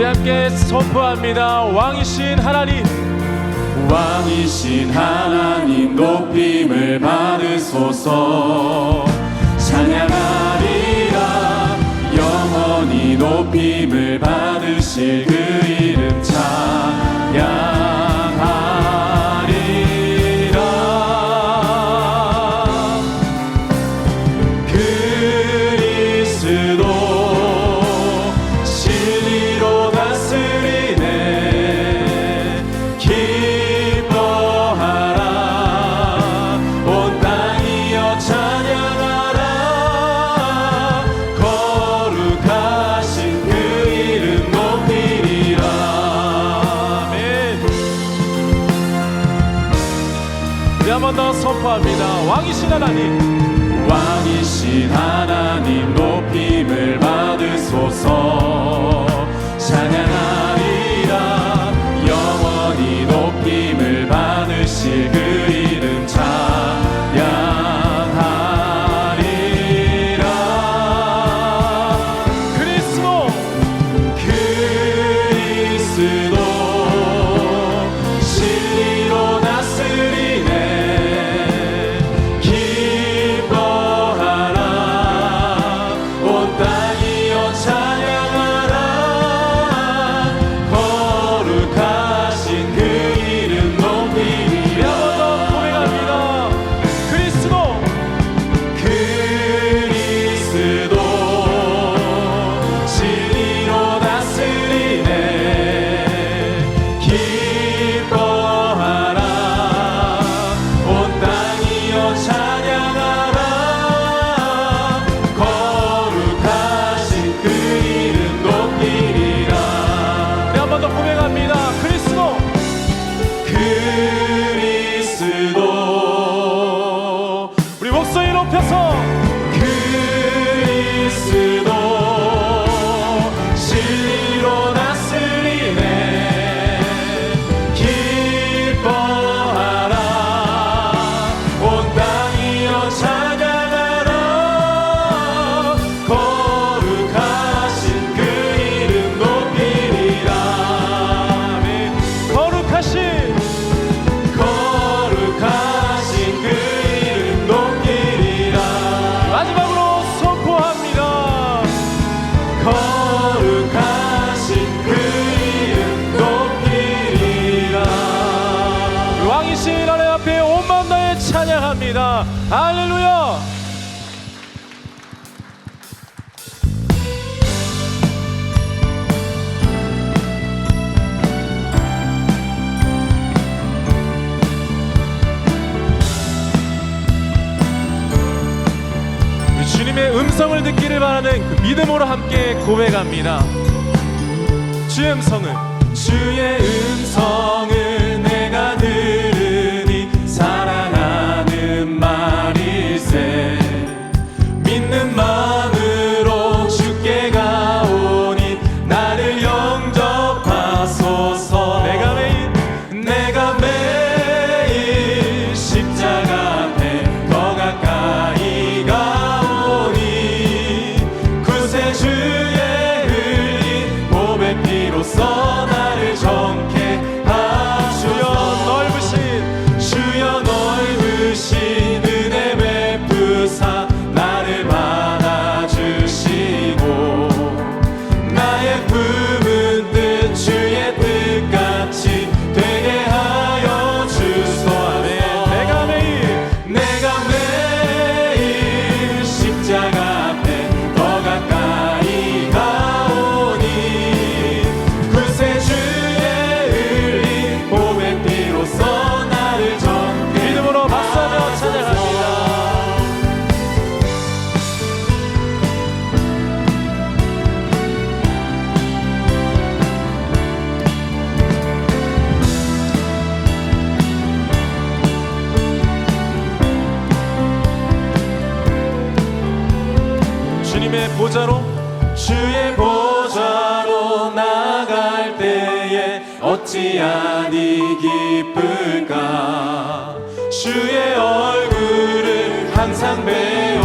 우리 함께 선포합니다. 왕이신 하나님. 왕이신 하나님 높임을 받으소서 찬양하리라 영원히 높임을 받으실 그 이름 참 더 선포합니다. 왕이신 하나님, 왕이신 하나님 높임을 받으소서. 찬양하 주님의 음성을 듣기를 바라는 그 믿음으로 함께 고백합니다. 주의 음성을 주의 음성을 주의 보좌로 나갈 때에 어찌하니 기쁠까? 주의 얼굴을 항상 배우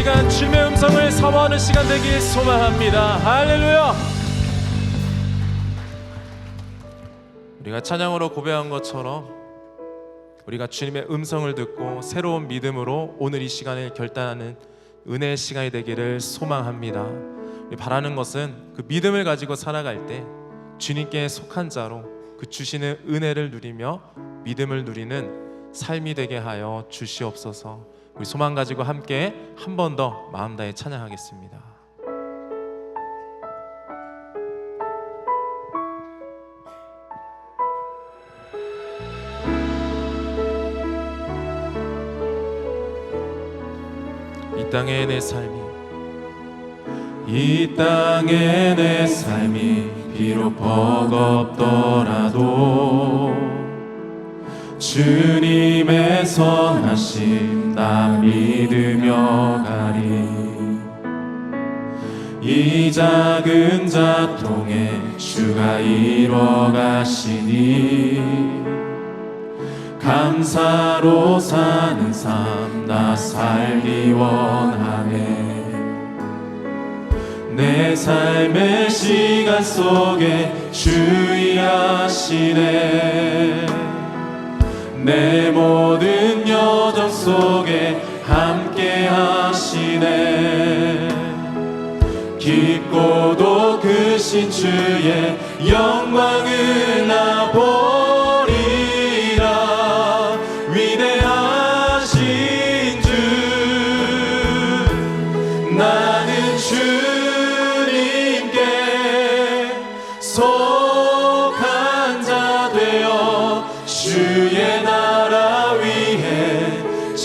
시간 주님의 음성을 사모하는 시간 되길 소망합니다. 할렐루야. 우리가 찬양으로 고백한 것처럼 우리가 주님의 음성을 듣고 새로운 믿음으로 오늘 이 시간을 결단하는 은혜의 시간이 되기를 소망합니다. 바라는 것은 그 믿음을 가지고 살아갈 때 주님께 속한 자로 그 주시는 은혜를 누리며 믿음을 누리는 삶이 되게 하여 주시옵소서. 우리 소망 가지고 함께 한 번 더 마음 다해 찬양하겠습니다. 이 땅의 내 삶이 이 땅의 내 삶이 비록 버겁더라도 주님의 선하심 나 믿으며 가리. 이 작은 자통에 주가 이뤄가시니 감사로 사는 삶 나 살기 원하네. 내 삶의 시간 속에 주의하시네 내 모든 여정 속에 함께 하시네. 깊고도 크신 주의 영광을 나보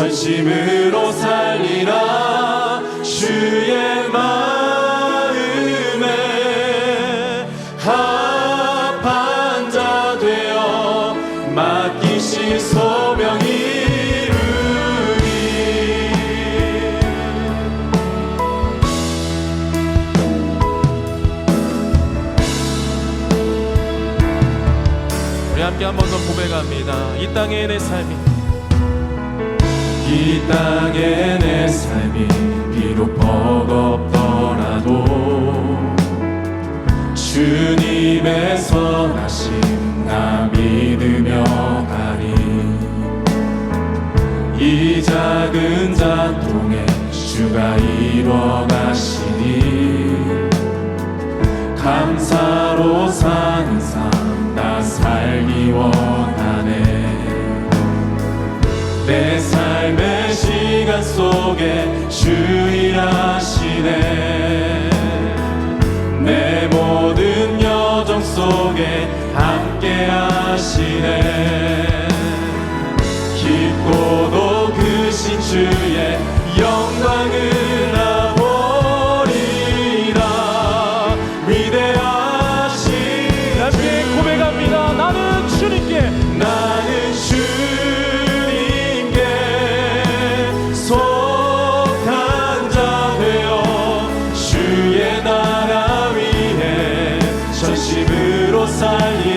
전심으로 살리라 주의 마음에 합한 자 되어 맡기신 소명 이루리 우리 함께 한 번 더 고백합니다. 이 땅의 내 삶이 이 땅의 내 삶이 비록 버겁더라도 주님의 선하심 나 믿으며 가리. 이 작은 자통에 주가 이뤄가시니 감사로 사 속에 주 일하시네. 내 모든 여정 속에 함께 하시네 sai